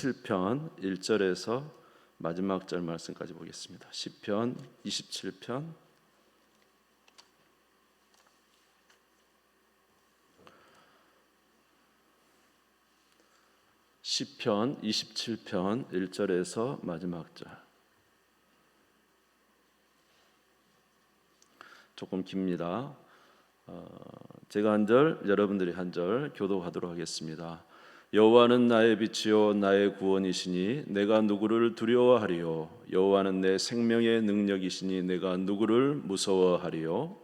27편 1절에서 마지막 절 말씀까지 보겠습니다. 시편 27편 시편 27편 1절에서 마지막 절 조금 깁니다. 어, 제가 한 절, 여러분들이 한 절 교도하도록 하겠습니다. 여호와는 나의 빛이요 나의 구원이시니 내가 누구를 두려워하리요 여호와는 내 생명의 능력이시니 내가 누구를 무서워하리요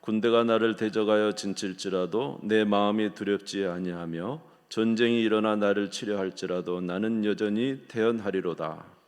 군대가 나를 대적하여 진칠지라도 내 마음이 두렵지 아니하며 전쟁이 일어나 나를 치려 할지라도 나는 여전히 태연하리로다.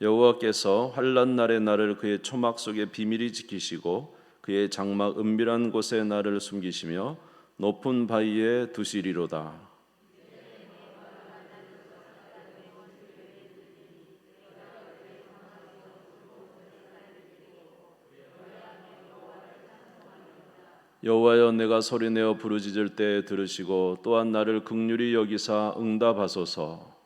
여호와께서 환란 날에 나를 그의 초막 속에 비밀히 지키시고 그의 장막 은밀한 곳에 나를 숨기시며 높은 바위에 두시리로다. 여호와여 내가 소리내어 부르짖을 때 들으시고 또한 나를 극률히 여기사 응답하소서.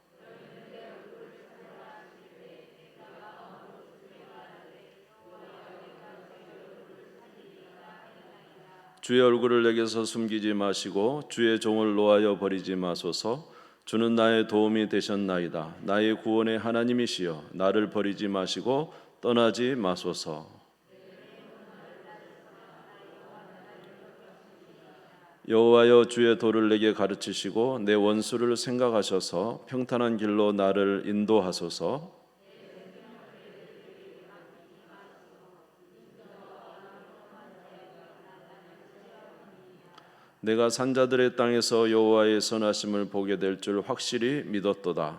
주의 얼굴을 내게서 숨기지 마시고 주의 종을 놓아여 버리지 마소서. 주는 나의 도움이 되셨나이다. 나의 구원의 하나님이시여 나를 버리지 마시고 떠나지 마소서. 여호와여 주의 도를 내게 가르치시고 내 원수를 생각하셔서 평탄한 길로 나를 인도하소서. 내가 산자들의 땅에서 여호와의 선하심을 보게 될 줄 확실히 믿었도다.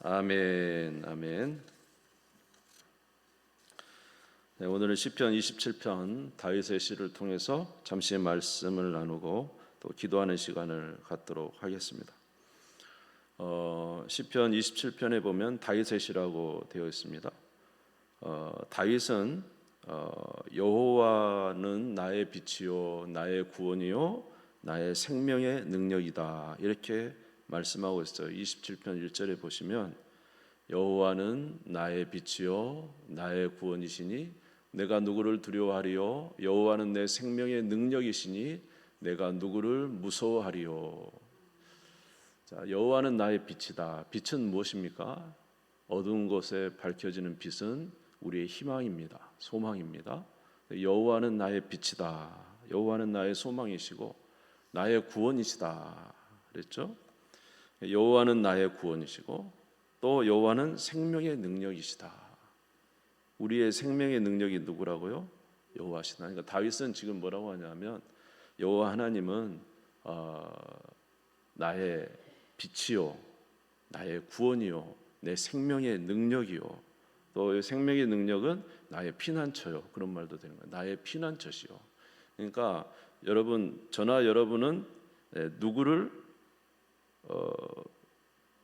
아멘, 아멘. 네, 오늘은 시편 27편 다윗의 시를 통해서 잠시 말씀을 나누고 또 기도하는 시간을 갖도록 하겠습니다. 어, 시편 27편에 보면 다윗의 시라고 되어 있습니다. 어, 다윗은 어, 여호와는 나의 빛이요 나의 구원이요 나의 생명의 능력이다 이렇게 말씀하고 있어요. 27편 1절에 보시면 여호와는 나의 빛이요 나의 구원이시니 내가 누구를 두려워하리요 여호와는 내 생명의 능력이시니 내가 누구를 무서워하리요. 자, 여호와는 나의 빛이다. 빛은 무엇입니까? 어두운 곳에 밝혀지는 빛은 우리의 희망입니다. 소망입니다. 여호와는 나의 빛이다. 여호와는 나의 소망이시고 나의 구원이시다. 그랬죠? 여호와는 나의 구원이시고 또 여호와는 생명의 능력이시다. 우리의 생명의 능력이 누구라고요? 여호와시다. 그러니까 다윗은 지금 뭐라고 하냐면 여호와 하나님은 어, 나의 빛이요, 나의 구원이요, 내 생명의 능력이요. 또 생명의 능력은 나의 피난처요. 그런 말도 되는 거예요. 나의 피난처시요. 그러니까 여러분 저나 여러분은 네, 누구를 어,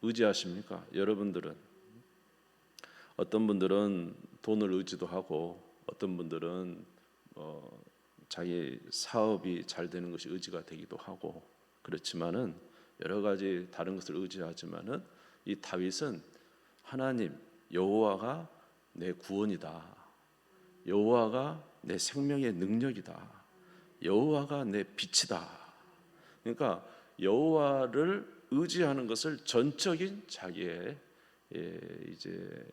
의지하십니까? 여러분들은 어떤 분들은 돈을 의지도 하고 어떤 분들은 어, 자기 사업이 잘 되는 것이 의지가 되기도 하고 그렇지만은 여러 가지 다른 것을 의지하지만은 이 다윗은 하나님 여호와가 내 구원이다. 여호와가 내 생명의 능력이다. 여호와가 내 빛이다. 그러니까 여호와를 의지하는 것을 전적인 자기의 예, 이제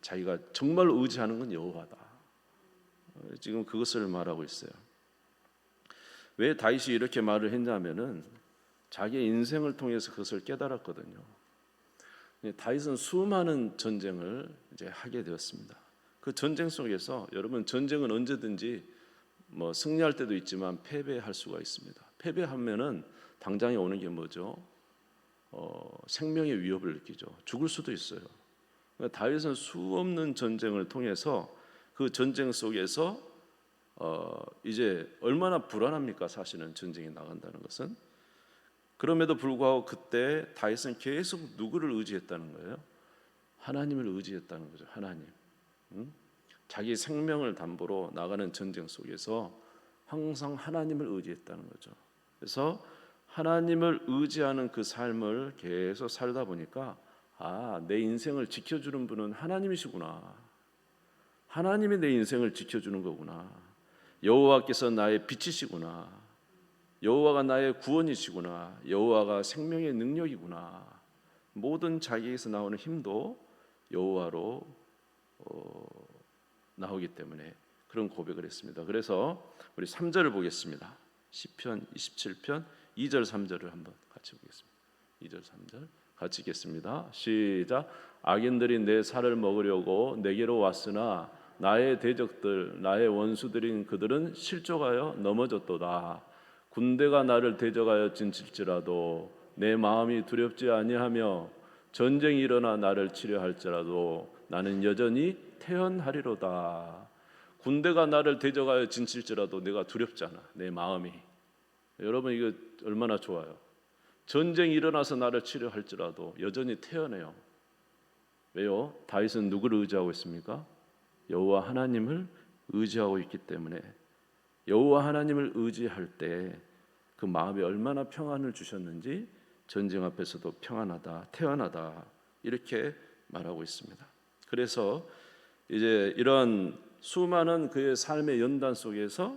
자기가 정말 의지하는 건 여호와다. 어, 지금 그것을 말하고 있어요. 왜 다윗이 이렇게 말을 했냐면은 자기의 인생을 통해서 그것을 깨달았거든요. 다윗은 수많은 전쟁을 이제 하게 되었습니다. 그 전쟁 속에서 여러분 전쟁은 언제든지 뭐 승리할 때도 있지만 패배할 수가 있습니다. 패배하면은 당장에 오는 게 뭐죠? 어, 생명의 위협을 느끼죠. 죽을 수도 있어요. 그러니까 다윗은 수 없는 전쟁을 통해서 그 전쟁 속에서 어 이제 얼마나 불안합니까? 사실은 전쟁에 나간다는 것은 그럼에도 불구하고 그때 다윗은 계속 누구를 의지했다는 거예요? 하나님을 의지했다는 거죠. 하나님. 응? 자기 생명을 담보로 나가는 전쟁 속에서 항상 하나님을 의지했다는 거죠. 그래서 하나님을 의지하는 그 삶을 계속 살다 보니까 아, 내 인생을 지켜주는 분은 하나님이시구나. 하나님이 내 인생을 지켜주는 거구나. 여호와께서 나의 빛이시구나. 여호와가 나의 구원이시구나. 여호와가 생명의 능력이구나. 모든 자기에서 나오는 힘도 여호와로 어, 나오기 때문에 그런 고백을 했습니다. 그래서 우리 3절을 보겠습니다. 시편 27편 2절 3절을 한번 같이 보겠습니다. 2절 3절 같이 읽겠습니다. 시작. 악인들이 내 살을 먹으려고 내게로 왔으나 나의 대적들 나의 원수들인 그들은 실족하여 넘어졌도다. 군대가 나를 대적하여 진칠지라도 내 마음이 두렵지 아니하며 전쟁이 일어나 나를 치려 할지라도 나는 여전히 태연하리로다. 군대가 나를 대적하여 진칠지라도 내가 두렵지 않아. 내 마음이. 여러분 이거 얼마나 좋아요. 전쟁이 일어나서 나를 치려 할지라도 여전히 태연해요. 왜요? 다윗은 누구를 의지하고 있습니까? 여호와 하나님을 의지하고 있기 때문에 여호와 하나님을 의지할 때 그 마음에 얼마나 평안을 주셨는지 전쟁 앞에서도 평안하다, 태연하다 이렇게 말하고 있습니다. 그래서 이제 이런 수많은 그의 삶의 연단 속에서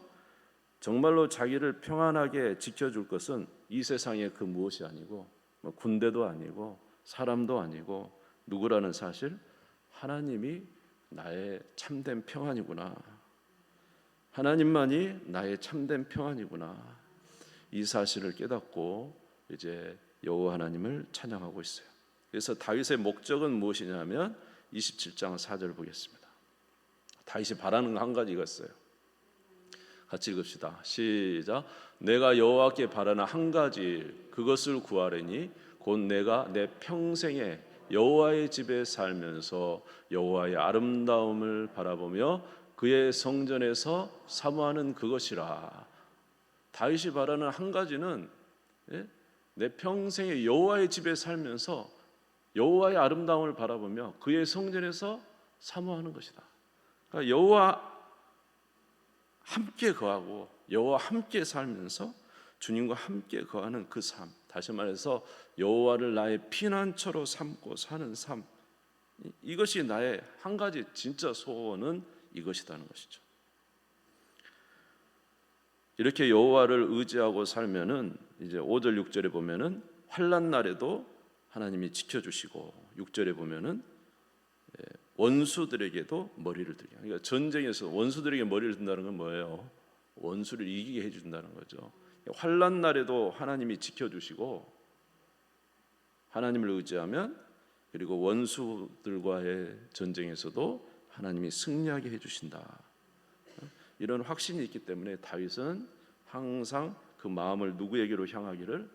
정말로 자기를 평안하게 지켜줄 것은 이 세상의 그 무엇이 아니고 뭐 군대도 아니고 사람도 아니고 누구라는 사실 하나님이 나의 참된 평안이구나. 하나님만이 나의 참된 평안이구나. 이 사실을 깨닫고 이제 여호와 하나님을 찬양하고 있어요. 그래서 다윗의 목적은 무엇이냐면 27장 4절 보겠습니다. 다윗이 바라는 거한 가지 이었어요. 같이 읽읍시다. 시작. 내가 여호와께 바라는 한 가지 그것을 구하려니 곧 내가 내 평생에 여호와의 집에 살면서 여호와의 아름다움을 바라보며 그의 성전에서 사모하는 그것이라. 다윗이 바라는 한 가지는 예? 내 평생에 여호와의 집에 살면서 여호와의 아름다움을 바라보며 그의 성전에서 사모하는 것이다. 그러니까 여호와 함께 거하고 여호와 함께 살면서 주님과 함께 거하는 그 삶. 다시 말해서 여호와를 나의 피난처로 삼고 사는 삶. 이것이 나의 한 가지 진짜 소원은 이것이라는 것이죠. 이렇게 여호와를 의지하고 살면은 이제 5절 6절에 보면은 환난 날에도 하나님이 지켜 주시고 6절에 보면은 예, 원수들에게도 머리를 들게. 그러니까 전쟁에서 원수들에게 머리를 든다는 건 뭐예요? 원수를 이기게 해 준다는 거죠. 환난 날에도 하나님이 지켜 주시고 하나님을 의지하면 그리고 원수들과의 전쟁에서도 하나님이 승리하게 해 주신다. 이런 확신이 있기 때문에 다윗은 항상 그 마음을 누구에게로 향하기를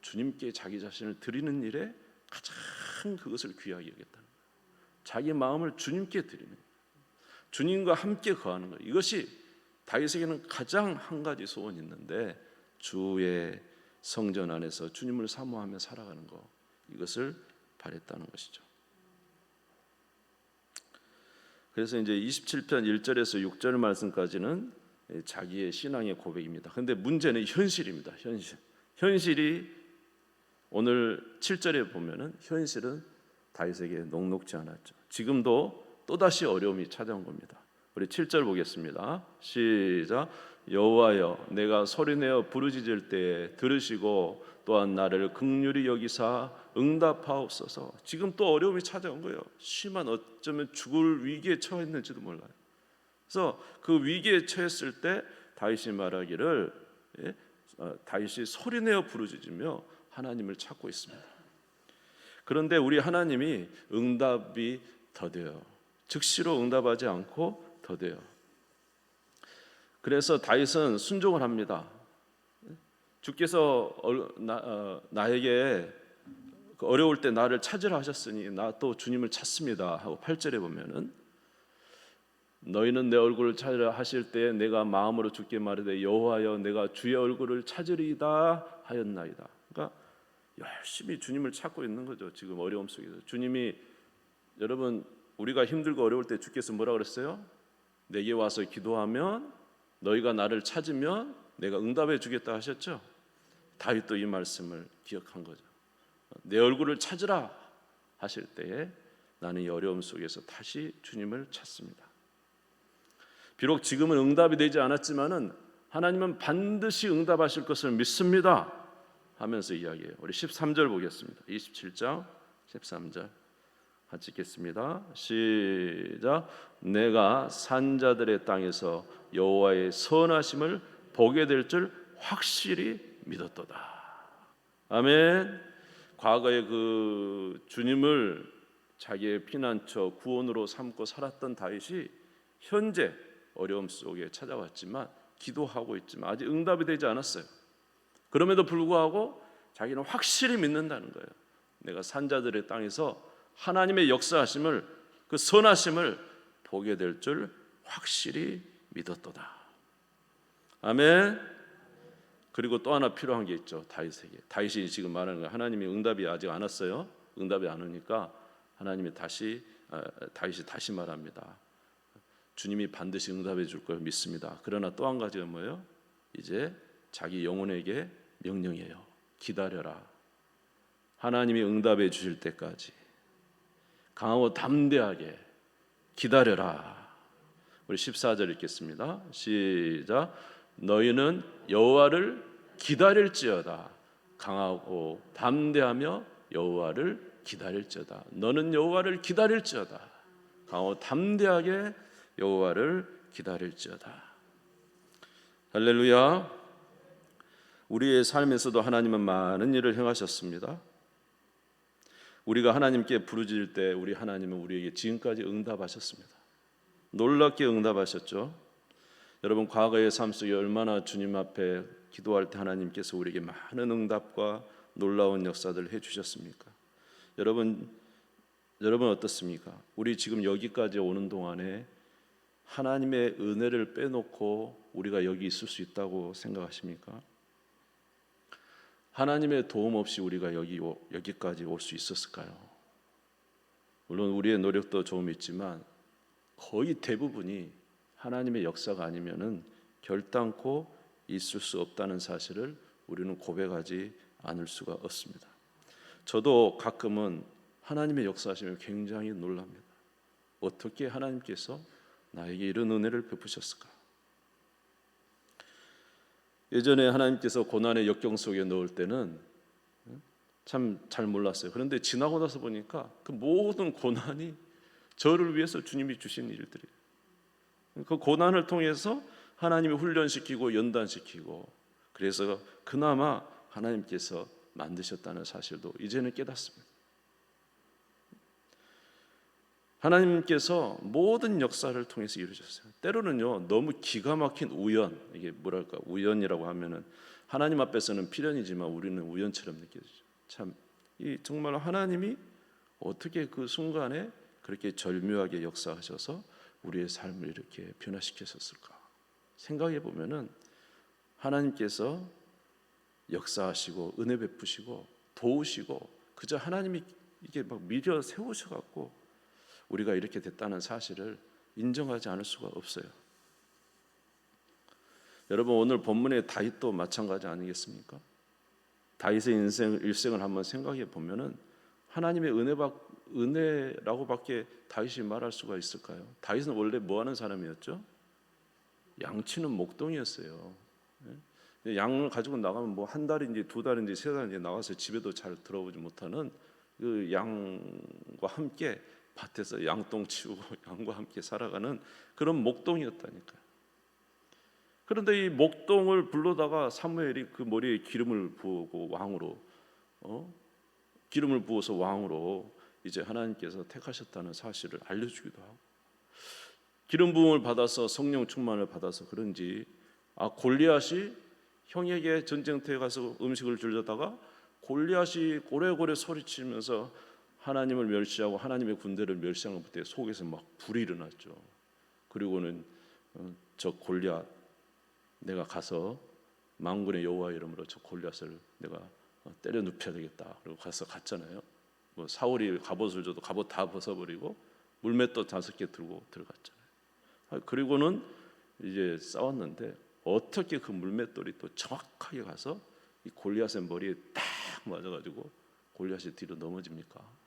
주님께 자기 자신을 드리는 일에 가장 그것을 귀하게 여겼다는 거예요. 자기 마음을 주님께 드리는. 주님과 함께 거하는 거예요. 이것이 다윗에게는 가장 한 가지 소원이 있는데 주의 성전 안에서 주님을 사모하며 살아가는 것 이것을 바랬다는 것이죠. 그래서 이제 27편 1절에서 6절 말씀까지는 자기의 신앙의 고백입니다. 근데 문제는 현실입니다. 현실. 현실이 오늘 7절에 보면은 현실은 다윗에게 녹록지 않았죠. 지금도 또다시 어려움이 찾아온 겁니다. 우리 7절 보겠습니다. 시작. 여호와여 내가 소리내어 부르짖을 때 들으시고 또한 나를 극률히 여기사 응답하옵소서. 지금 또 어려움이 찾아온 거예요. 심한 어쩌면 죽을 위기에 처했는지도 몰라요. 그래서 그 위기에 처했을 때 다윗이 말하기를 예? 어, 다윗이 소리내어 부르짖으며 하나님을 찾고 있습니다. 그런데 우리 하나님이 응답이 더뎌요. 즉시로 응답하지 않고 더뎌요. 그래서 다윗은 순종을 합니다. 주께서 나, 어, 나에게 그 어려울 때 나를 찾으라 하셨으니 나 또 주님을 찾습니다 하고 8절에 보면은 너희는 내 얼굴을 찾으라 하실 때 내가 마음으로 주께 말하되 여호와여 내가 주의 얼굴을 찾으리이다 하였나이다. 그러니까 열심히 주님을 찾고 있는 거죠. 지금 어려움 속에서 주님이 여러분 우리가 힘들고 어려울 때 주께서 뭐라 그랬어요? 내게 와서 기도하면 너희가 나를 찾으면 내가 응답해 주겠다 하셨죠. 다윗도 이 말씀을 기억한 거죠. 내 얼굴을 찾으라 하실 때에 나는 이 어려움 속에서 다시 주님을 찾습니다. 비록 지금은 응답이 되지 않았지만은 하나님은 반드시 응답하실 것을 믿습니다. 하면서 이야기해요. 우리 13절 보겠습니다. 27장 13절 같이 읽겠습니다. 시작. 내가 산자들의 땅에서 여호와의 선하심을 보게 될 줄 확실히 믿었도다. 아멘. 과거에 그 주님을 자기의 피난처 구원으로 삼고 살았던 다윗이 현재 어려움 속에 찾아왔지만 기도하고 있지만 아직 응답이 되지 않았어요. 그럼에도 불구하고 자기는 확실히 믿는다는 거예요. 내가 산자들의 땅에서 하나님의 역사하심을 그 선하심을 보게 될 줄 확실히 믿었도다. 아멘. 그리고 또 하나 필요한 게 있죠. 다윗에게. 다윗이 지금 말하는 거 하나님이 응답이 아직 안 왔어요. 응답이 안 오니까 하나님이 다시 아, 다윗이 다시 말합니다. 주님이 반드시 응답해 줄 걸 믿습니다. 그러나 또 한 가지가 뭐예요? 이제 자기 영혼에게 명령해요. 기다려라. 하나님이 응답해 주실 때까지 강하고 담대하게 기다려라. 우리 14절 읽겠습니다. 시작. 너희는 여호와를 기다릴지어다. 강하고 담대하며 여호와를 기다릴지어다. 너는 여호와를 기다릴지어다. 강하고 담대하게 여호와를 기다릴지어다. 할렐루야. 우리의 삶에서도 하나님은 많은 일을 행하셨습니다. 우리가 하나님께 부르짖을 때 우리 하나님은 우리에게 지금까지 응답하셨습니다. 놀랍게 응답하셨죠. 여러분 과거의 삶 속에 얼마나 주님 앞에 기도할 때 하나님께서 우리에게 많은 응답과 놀라운 역사들을 해 주셨습니까? 여러분 여러분 어떻습니까? 우리 지금 여기까지 오는 동안에 하나님의 은혜를 빼놓고 우리가 여기 있을 수 있다고 생각하십니까? 하나님의 도움 없이 우리가 여기 여기까지 올 수 있었을까요? 물론 우리의 노력도 좀 있지만 거의 대부분이 하나님의 역사가 아니면은 결단코 있을 수 없다는 사실을 우리는 고백하지 않을 수가 없습니다. 저도 가끔은 하나님의 역사하시면 굉장히 놀랍니다. 어떻게 하나님께서 나에게 이런 은혜를 베푸셨을까? 예전에 하나님께서 고난의 역경 속에 넣을 때는 참 잘 몰랐어요. 그런데 지나고 나서 보니까 그 모든 고난이 저를 위해서 주님이 주신 일들이에요. 그 고난을 통해서 하나님이 훈련시키고 연단시키고 그래서 그나마 하나님께서 만드셨다는 사실도 이제는 깨닫습니다. 하나님께서 모든 역사를 통해서 이루셨어요. 때로는요 너무 기가 막힌 우연 이게 뭐랄까 우연이라고 하면은 하나님 앞에서는 필연이지만 우리는 우연처럼 느껴지죠. 참 이 정말 하나님이 어떻게 그 순간에 그렇게 절묘하게 역사하셔서 우리의 삶을 이렇게 변화시키셨을까 생각해 보면은 하나님께서 역사하시고 은혜 베푸시고 도우시고 그저 하나님이 이게 막 미려 세우셔 갖고 우리가 이렇게 됐다는 사실을 인정하지 않을 수가 없어요. 여러분 오늘 본문의 다윗도 마찬가지 아니겠습니까? 다윗의 인생 일생을 한번 생각해 보면은 하나님의 은혜 받 은혜라고밖에 다윗이 말할 수가 있을까요? 다윗은 원래 뭐 하는 사람이었죠? 양치는 목동이었어요. 예? 양을 가지고 나가면 뭐 한 달인지 두 달인지 세 달인지 나가서 집에도 잘 들어오지 못하는 그 양과 함께 밭에서 양똥 치우고 양과 함께 살아가는 그런 목동이었다니까요. 그런데 이 목동을 불러다가 사무엘이 그 머리에 기름을 부고 왕으로 어? 기름을 부어서 왕으로 이제 하나님께서 택하셨다는 사실을 알려주기도 하고 기름 부음을 받아서 성령 충만을 받아서 그런지 아 골리앗이 형에게 전쟁터에 가서 음식을 주려다가 골리앗이 고래고래 소리치면서 하나님을 멸시하고 하나님의 군대를 멸시하는 그때 속에서 막 불이 일어났죠. 그리고는 어, 저 골리앗 내가 가서 망군의 여호와 이름으로 저 골리앗을 내가 어, 때려 눕혀야 되겠다. 그리고 가서 갔잖아요. 뭐 사울이 갑옷을 줘도 갑옷 다 벗어버리고 물맷도 다섯 개 들고 들어갔잖아요. 아, 그리고는 이제 싸웠는데 어떻게 그 물맷돌이 또 정확하게 가서 이 골리앗의 머리에 딱 맞아가지고 골리앗이 뒤로 넘어집니까?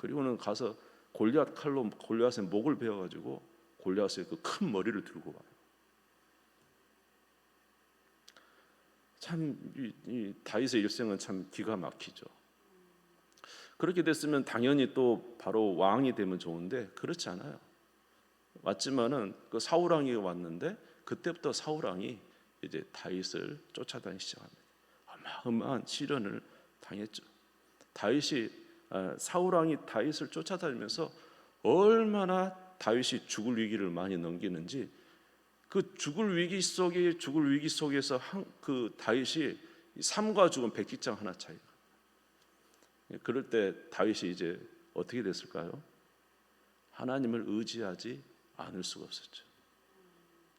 그리고는 가서 골리앗 칼로 골리앗의 목을 베어 가지고 골리앗의 그 큰 머리를 들고 와요. 참 이, 이 다윗의 일생은 참 기가 막히죠. 그렇게 됐으면 당연히 또 바로 왕이 되면 좋은데 그렇지 않아요. 왔지만은 그 사울 왕이 왔는데 그때부터 사울 왕이 이제 다윗을 쫓아다니기 시작합니다. 어마어마한 시련을 당했죠. 다윗이 아, 사울 왕이 다윗을 쫓아다니면서 얼마나 다윗이 죽을 위기를 많이 넘기는지 그 죽을 위기 속에 죽을 위기 속에서 한, 그 다윗이 이 삶과 죽음 백기장 하나 차이가. 그럴 때 다윗이 이제 어떻게 됐을까요? 하나님을 의지하지 않을 수가 없었죠.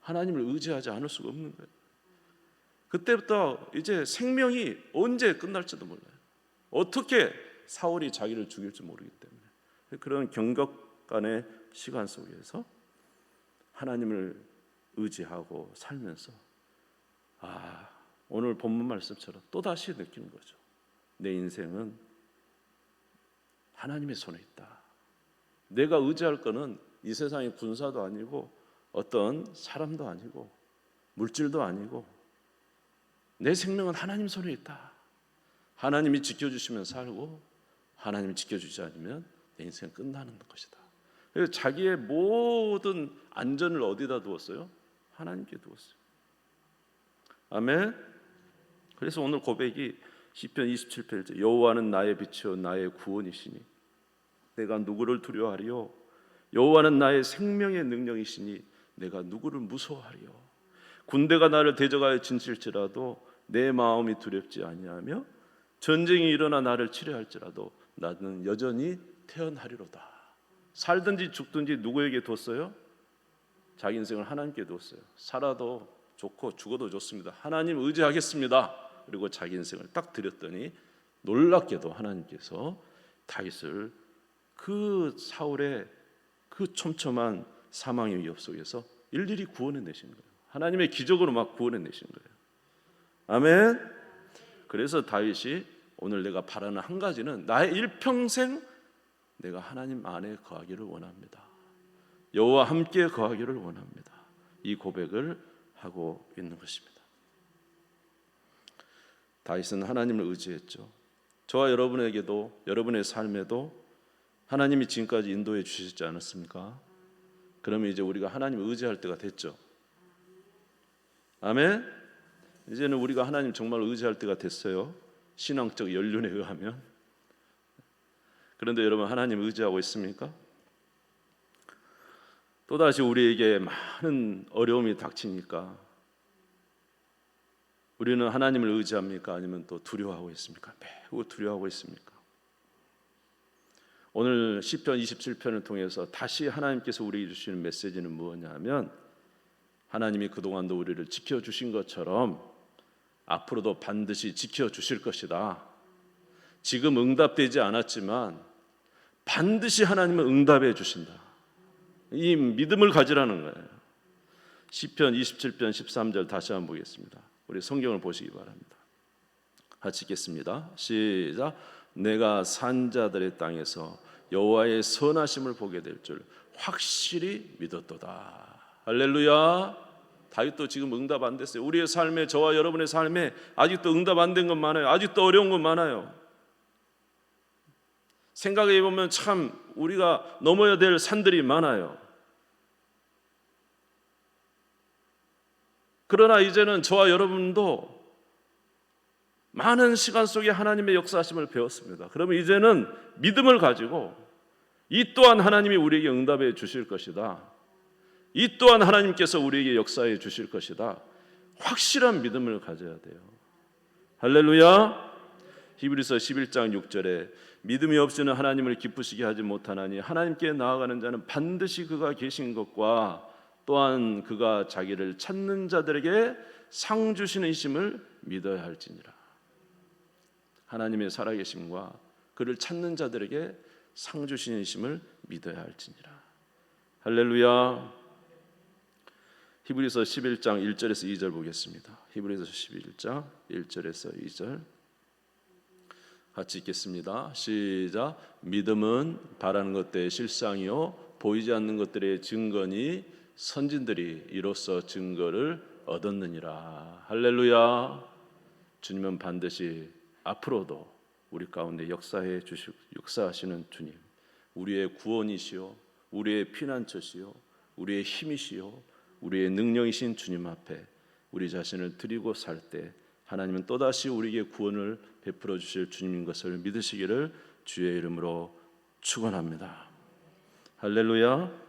하나님을 의지하지 않을 수가 없는 거예요. 그때부터 이제 생명이 언제 끝날지도 몰라요. 어떻게 사울이 자기를 죽일지 모르기 때문에 그런 경각간의 시간 속에서 하나님을 의지하고 살면서 아 오늘 본문 말씀처럼 또 다시 느끼는 거죠. 내 인생은 하나님의 손에 있다. 내가 의지할 거는 이 세상의 군사도 아니고 어떤 사람도 아니고 물질도 아니고 내 생명은 하나님 손에 있다. 하나님이 지켜주시면 살고 하나님이 지켜주지 않으면 내 인생은 끝나는 것이다. 그래서 자기의 모든 안전을 어디다 두었어요? 하나님께 두었어요. 아멘. 그래서 오늘 고백이 시편 27편 여호와는 나의 빛이요 나의 구원이시니 내가 누구를 두려워하리요 여호와는 나의 생명의 능력이시니 내가 누구를 무서워하리요 군대가 나를 대적하여 진칠지라도 내 마음이 두렵지 아니하며 전쟁이 일어나 나를 치료할지라도 나는 여전히 태어나리로다. 살든지 죽든지 누구에게 뒀어요? 자기 인생을 하나님께 뒀어요. 살아도 좋고 죽어도 좋습니다. 하나님 의지하겠습니다. 그리고 자기 인생을 딱 드렸더니 놀랍게도 하나님께서 다윗을 그 사울의 그 촘촘한 사망의 위협 속에서 일일이 구원해 내신 거예요. 하나님의 기적으로 막 구원해 내신 거예요. 아멘. 그래서 다윗이 오늘 내가 바라는 한 가지는 나의 일평생 내가 하나님 안에 거하기를 원합니다. 여호와 함께 거하기를 원합니다. 이 고백을 하고 있는 것입니다. 다윗은 하나님을 의지했죠. 저와 여러분에게도 여러분의 삶에도 하나님이 지금까지 인도해 주시지 않았습니까? 그러면 이제 우리가 하나님을 의지할 때가 됐죠. 아멘. 이제는 우리가 하나님 정말 의지할 때가 됐어요. 신앙적 연륜에 의하면. 그런데 여러분 하나님 의지하고 있습니까? 또다시 우리에게 많은 어려움이 닥치니까 우리는 하나님을 의지합니까? 아니면 또 두려워하고 있습니까? 매우 두려워하고 있습니까? 오늘 시편 27편을 통해서 다시 하나님께서 우리에게 주시는 메시지는 무엇냐면 하나님이 그동안도 우리를 지켜 주신 것처럼 앞으로도 반드시 지켜 주실 것이다. 지금 응답되지 않았지만 반드시 하나님은 응답해 주신다. 이 믿음을 가지라는 거예요. 시편 27편 13절 다시 한번 보겠습니다. 우리 성경을 보시기 바랍니다. 같이 읽겠습니다. 시작. 내가 산자들의 땅에서 여호와의 선하심을 보게 될 줄 확실히 믿었도다. 할렐루야. 다윗도 지금 응답 안 됐어요. 우리의 삶에 저와 여러분의 삶에 아직도 응답 안된건 많아요. 아직도 어려운 건 많아요. 생각해 보면 참 우리가 넘어야 될 산들이 많아요. 그러나 이제는 저와 여러분도 많은 시간 속에 하나님의 역사하심을 배웠습니다. 그러면 이제는 믿음을 가지고 이 또한 하나님이 우리에게 응답해 주실 것이다. 이 또한 하나님께서 우리에게 역사해 주실 것이다. 확실한 믿음을 가져야 돼요. 할렐루야. 히브리서 11장 6절에 믿음이 없이는 하나님을 기쁘시게 하지 못하나니 하나님께 나아가는 자는 반드시 그가 계신 것과 또한 그가 자기를 찾는 자들에게 상 주시는 이심을 믿어야 할지니라. 하나님의 살아계심과 그를 찾는 자들에게 상 주시는 이심을 믿어야 할지니라. 할렐루야. 히브리서 11장 1절에서 2절 보겠습니다. 히브리서 11장 1절에서 2절 같이 읽겠습니다. 시작. 믿음은 바라는 것들의 실상이요 보이지 않는 것들의 증거니 선진들이 이로써 증거를 얻었느니라. 할렐루야. 주님은 반드시 앞으로도 우리 가운데 역사해 주시 역사하시는 주님. 우리의 구원이시요 우리의 피난처시요 우리의 힘이시요 우리의 능력이신 주님 앞에 우리 자신을 드리고 살 때 하나님은 또다시 우리에게 구원을 베풀어 주실 주님인 것을 믿으시기를 주의 이름으로 축원합니다. 할렐루야.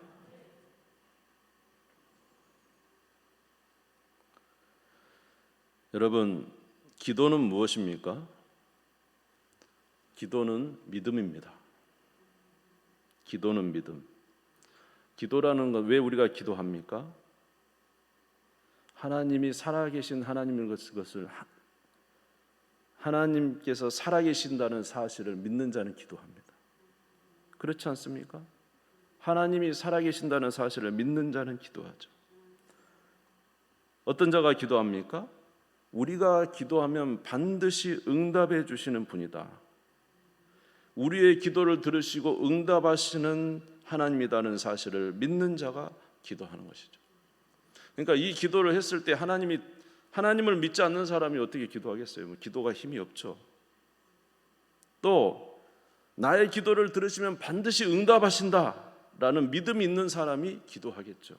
여러분, 기도는 무엇입니까? 기도는 믿음입니다. 기도는 믿음. 기도라는 건 왜 우리가 기도합니까? 하나님이 살아계신 하나님인 것을 하- 하나님께서 살아계신다는 사실을 믿는 자는 기도합니다. 그렇지 않습니까? 하나님이 살아계신다는 사실을 믿는 자는 기도하죠. 어떤 자가 기도합니까? 우리가 기도하면 반드시 응답해 주시는 분이다. 우리의 기도를 들으시고 응답하시는 하나님이라는 사실을 믿는 자가 기도하는 것이죠. 그러니까 이 기도를 했을 때 하나님이 하나님을 믿지 않는 사람이 어떻게 기도하겠어요? 뭐 기도가 힘이 없죠. 또 나의 기도를 들으시면 반드시 응답하신다라는 믿음이 있는 사람이 기도하겠죠.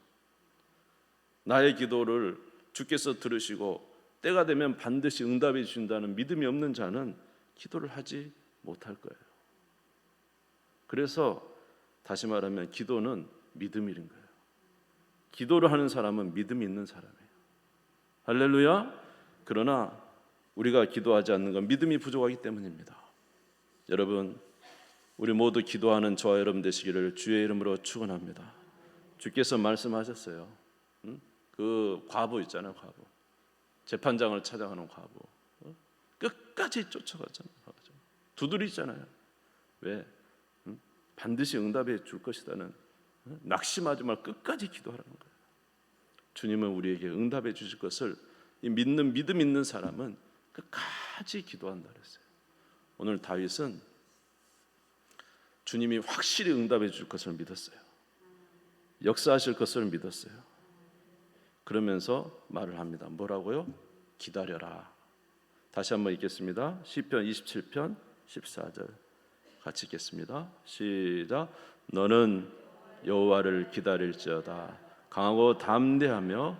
나의 기도를 주께서 들으시고 때가 되면 반드시 응답해 주신다는 믿음이 없는 자는 기도를 하지 못할 거예요. 그래서 다시 말하면 기도는 믿음인 거예요. 기도를 하는 사람은 믿음이 있는 사람이에요. 할렐루야. 그러나 우리가 기도하지 않는 건 믿음이 부족하기 때문입니다. 여러분, 우리 모두 기도하는 저와 여러분 되시기를 주의 이름으로 축원합니다. 주께서 말씀하셨어요. 응? 그 과부 있잖아요, 과부. 재판장을 찾아가는 과부. 어? 끝까지 쫓아갔잖아요. 가가지고. 두드리잖아요. 왜? 응? 반드시 응답해 줄 것이다는 응? 낙심하지 말고 끝까지 기도하라는 거예요. 주님은 우리에게 응답해 주실 것을 이 믿는 믿음 있는 사람은 끝까지 기도한다 그랬어요. 오늘 다윗은 주님이 확실히 응답해 줄 것을 믿었어요. 역사하실 것을 믿었어요. 그러면서 말을 합니다. 뭐라고요? 기다려라. 다시 한번 읽겠습니다. 시편 27편 14절 같이 읽겠습니다. 시작. 너는 여호와를 기다릴지어다. 강하고 담대하며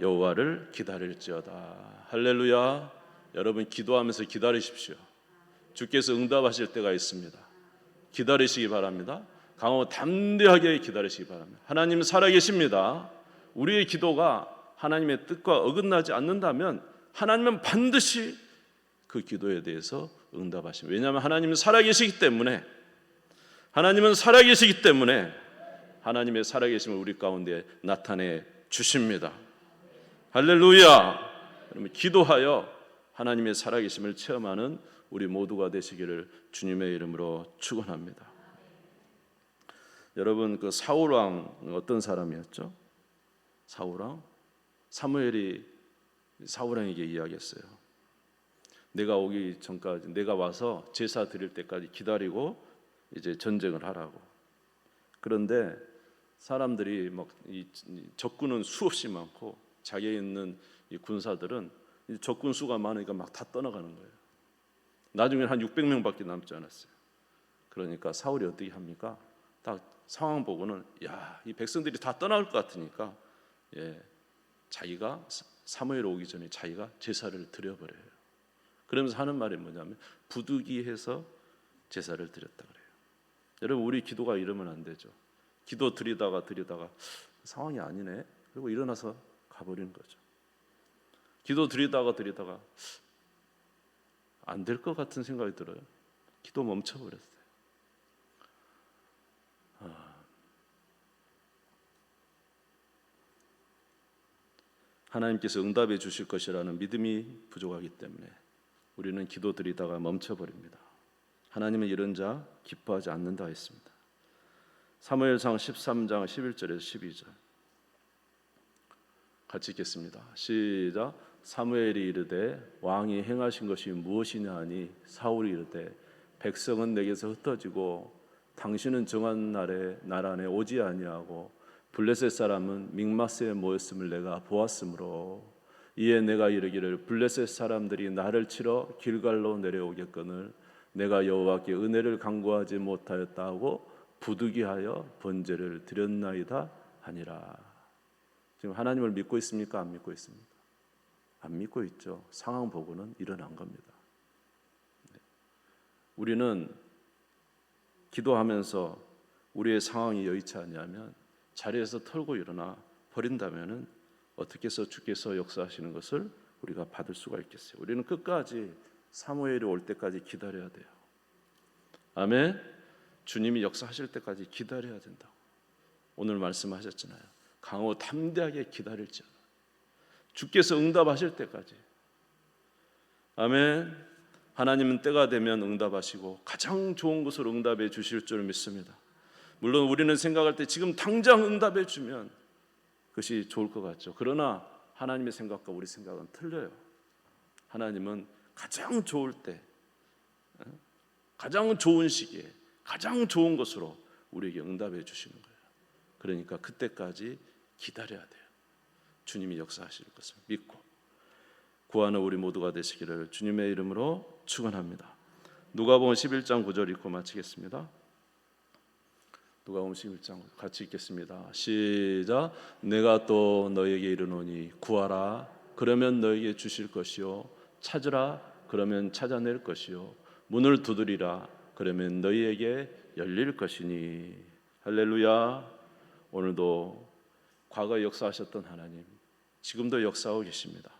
여호와를 기다릴지어다. 할렐루야. 여러분 기도하면서 기다리십시오. 주께서 응답하실 때가 있습니다. 기다리시기 바랍니다. 강하고 담대하게 기다리시기 바랍니다. 하나님 살아계십니다. 우리의 기도가 하나님의 뜻과 어긋나지 않는다면 하나님은 반드시 그 기도에 대해서 응답하십니다. 왜냐하면 하나님은 살아계시기 때문에 하나님은 살아계시기 때문에 하나님의 살아계심을 우리 가운데 나타내 주십니다. 할렐루야. 여러분 기도하여 하나님의 살아계심을 체험하는 우리 모두가 되시기를 주님의 이름으로 축원합니다. 여러분 그 사울 왕 어떤 사람이었죠? 사울 왕 사무엘이 사울 왕에게 이야기했어요. 내가 오기 전까지 내가 와서 제사 드릴 때까지 기다리고 이제 전쟁을 하라고. 그런데 사람들이 막이 적군은 수없이 많고 자기에 있는 이 군사들은 이 적군 수가 많으니까 막 다 떠나가는 거예요. 나중에는 한 600명밖에 남지 않았어요. 그러니까 사울이 어떻게 합니까? 딱 상황 보고는 야, 이 백성들이 다 떠나올 것 같으니까 예, 자기가 사무엘 오기 전에 자기가 제사를 드려버려요. 그러면서 하는 말이 뭐냐면 부득이해서 제사를 드렸다 그래요. 여러분 우리 기도가 이러면 안 되죠. 기도 드리다가 드리다가 상황이 아니네. 그리고 일어나서 가버리는 거죠. 기도 드리다가 드리다가 안 될 것 같은 생각이 들어요. 기도 멈춰버렸어요. 아. 하나님께서 응답해 주실 것이라는 믿음이 부족하기 때문에 우리는 기도 드리다가 멈춰버립니다. 하나님은 이런 자 기뻐하지 않는다 했습니다. 사무엘상 13장 11절에서 12절 같이 읽겠습니다. 시작. 사무엘이 이르되 왕이 행하신 것이 무엇이냐 하니 사울이 이르되 백성은 내게서 흩어지고 당신은 정한 날에 날 안에 오지 아니하고 블레셋 사람은 믹마스에 모였음을 내가 보았으므로 이에 내가 이르기를 블레셋 사람들이 나를 치러 길갈로 내려오겠거늘 내가 여호와께 은혜를 간구하지 못하였다 하고 부득이하여 번제를 드렸나이다 하니라. 지금 하나님을 믿고 있습니까? 안 믿고 있습니까? 안 믿고 있죠. 상황 보고는 일어난 겁니다. 네. 우리는 기도하면서 우리의 상황이 여의치 않냐면 자리에서 털고 일어나 버린다면은 어떻게 해서 주께서 역사하시는 것을 우리가 받을 수가 있겠어요. 우리는 끝까지 사무엘이 올 때까지 기다려야 돼요. 아멘. 주님이 역사하실 때까지 기다려야 된다고. 오늘 말씀하셨잖아요. 강호 담대하게 기다릴지어다. 주께서 응답하실 때까지. 아멘. 하나님은 때가 되면 응답하시고 가장 좋은 것으로 응답해 주실 줄 믿습니다. 물론 우리는 생각할 때 지금 당장 응답해 주면 그것이 좋을 것 같죠. 그러나 하나님의 생각과 우리 생각은 틀려요. 하나님은 가장 좋을 때, 어? 가장 좋은 시기에, 가장 좋은 것으로 우리에게 응답해 주시는 거예요. 그러니까 그때까지 기다려야 돼요. 주님이 역사하실 것을 믿고 구하는 우리 모두가 되시기를 주님의 이름으로 축원합니다. 누가복음 11장 9절 읽고 마치겠습니다. 누가복음 11장 같이 읽겠습니다. 시작. 내가 또 너에게 이르노니 구하라 그러면 너에게 주실 것이요 찾으라 그러면 찾아낼 것이요 문을 두드리라 그러면 너희에게 열릴 것이니 할렐루야. 오늘도 과거 역사하셨던 하나님 지금도 역사하고 계십니다.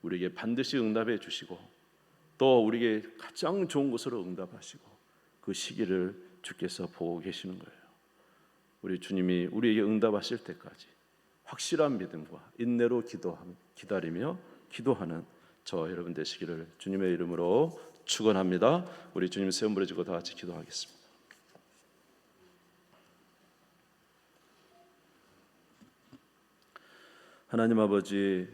우리에게 반드시 응답해 주시고 또 우리에게 가장 좋은 것으로 응답하시고 그 시기를 주께서 보고 계시는 거예요. 우리 주님이 우리에게 응답하실 때까지 확실한 믿음과 인내로 기도 기다리며 기도하는 저 여러분 되시기를 주님의 이름으로 축원합니다. 우리 주님 세움 부려지고 다 같이 기도하겠습니다. 하나님 아버지